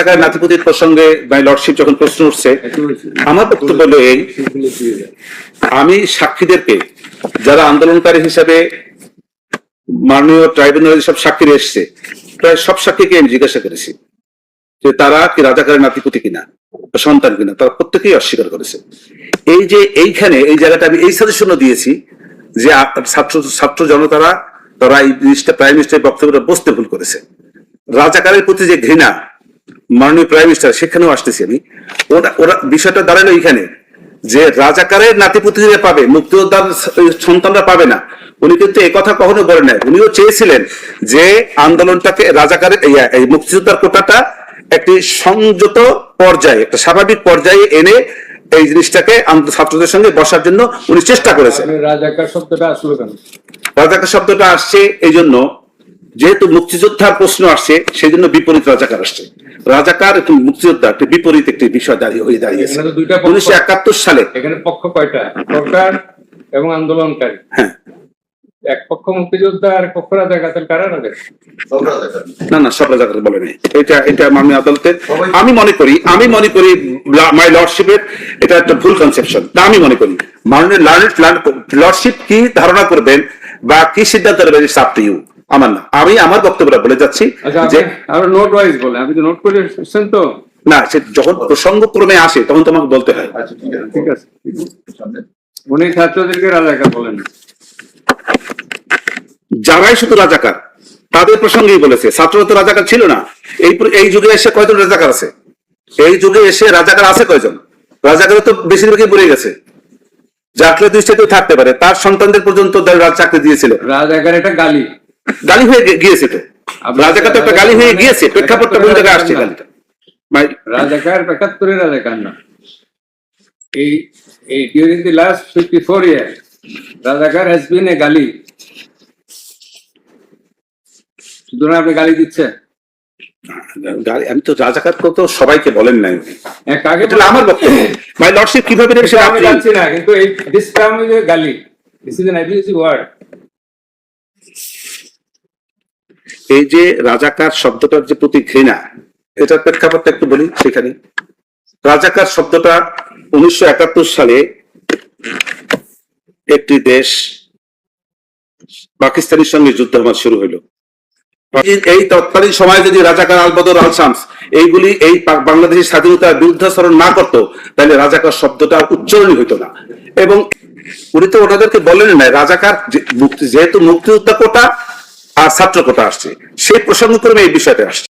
রাজাকার নাতিপতির প্রসঙ্গে my lordship যখন প্রশ্ন উঠছে, আমার বক্তব্য হলো এই, আমি সাক্ষীদেরকে যারা আন্দোলনকারী হিসাবে মাননীয় ট্রাইব্যুনাল সব সাক্ষী এসছে, প্রায় সব সাক্ষীকে আমি জিজ্ঞাসা করেছি যে তারা কি রাজাকারের নাতিপুতি কিনা সন্তান কিনা, তারা প্রত্যেকেই অস্বীকার করেছে। এই যে এইখানে, এই জায়গাটা আমি এই সাজেশনও দিয়েছি যে ছাত্র ছাত্র জনতারা, তারা এই জিনিসটা প্রাইম মিনিস্টারের বক্তব্যটা বসতে ভুল করেছে। রাজাকারের প্রতি যে ঘৃণা মাননীয় প্রাইম মিনিস্টার সেখানেও আসতেছি আমি। ওরা ওরা বিষয়টা দাঁড়াল এইখানে যে রাজাকারের নাতিপুতিরা পাবে মুক্তিযোদ্ধার সন্তানরা পাবে না। উনি কিন্তু কথা কখনো বলেন নাই। উনিও চেয়েছিলেন যে আন্দোলনটাকে রাজাকারের এই মুক্তিযোদ্ধার কোটাটা একটি সংযত পর্যায়ে একটা স্বাভাবিক পর্যায়ে এনে এই জিনিসটাকে ছাত্রদের সঙ্গে বসার জন্য উনি চেষ্টা করেছেন। রাজাকার শব্দটা আসলো কেন? রাজাকার শব্দটা আসছে এই জন্য যেহেতু মুক্তিযোদ্ধার প্রশ্ন আসছে সেই জন্য বিপরীত রাজাকার আসছে। রাজাকার এবং মুক্তিযোদ্ধা একটি বিপরীত একটি বিষয় দাঁড়িয়ে হয়ে দাঁড়িয়েছে। উনিশশো একাত্তর সালে। এখানে পক্ষ কয়টা? সরকার এবং আন্দোলনকারী। হ্যাঁ। এক পক্ষ মুক্তিযোদ্ধা আর পক্ষ রাজাকার। কারা না না সব রাজাকার বলে নেই। এটা এটা মাননীয় আদালতের আমি মনে করি আমি মনে করি মাই লর্ডশিপের এটা একটা ভুল কনসেপশন তা আমি মনে করি। মাননীয় লর্ডশিপ কি ধারণা করবেন বা কি সিদ্ধান্ত নেবেন ইটস আপ টু ইউ আমার না। আমি আমার বক্তব্যটা বলে যাচ্ছি আচ্ছা যে নোট ওয়াইজ বলে আপনি তো নোট করে এসেছেন তো। না সে যখন প্রসঙ্গক্রমে আসে তখন তোমাকে বলতে হয়। ঠিক আছে। উনি ছাত্রদেরকে রাজাকার বলেন। যারাই শুধু রাজাকার তাদের প্রসঙ্গেই বলেছে ছাত্ররা তো রাজাকার ছিল না। এই এই যুগে এসে কয়জন রাজাকার আছে? এই যুগে এসে রাজাকার আছে কয়জন? রাজাকার তো বেশিরভাগই পড়ে গেছে। জাকলে দুই থাকতে পারে তার সন্তানদের পর্যন্ত চাকরি দিয়েছিল। রাজাকার এটা গালি। গালি হয়ে গিয়েছে তো। রাজাকার তো একটা গালি হয়ে গিয়েছে প্রেক্ষাপটটা কোন জায়গায় আসছে গালিটা? ভাই- রাজাকার একাত্তরের রাজাকার না। এই এই during the last fifty four year razakar has been এ গালি। সুতরাং আপনি গালি দিচ্ছেন। আমি তো রাজাকার তো সবাইকে বলেন নাই হ্যাঁ, কাকে আমার বক্তব্য। ভাই লর্ডশিপ কীভাবে আমি জানছি না কিন্তু এই দিস টার্ম গালি। দিস ইজ অ্যাবিউসিভ ওয়ার্ড এই যে রাজাকার শব্দটার যে প্রতি ঘৃণা, এটার প্রেক্ষাপটটা একটু বলি সেখানে। রাজাকার শব্দটা উনিশশো একাত্তর সালে একটি দেশ পাকিস্তানের সঙ্গে যুদ্ধ আমার শুরু হলো এই- তৎকালীন সময়ে যদি রাজাকার আল বদর, আল শামস এইগুলি এই বাংলাদেশের স্বাধীনতার বিরুদ্ধাচরণ না করতো, তাহলে রাজাকার শব্দটা উচ্চারণই হইতো না। এবং উনি তো ওনাদেরকে বলেন না রাজাকার যেহেতু মুক্তিযোদ্ধা কোটা আর ছাত্র কোটা আসছে। সেই প্রসঙ্গক্রমে এই বিষয়টা আসছে।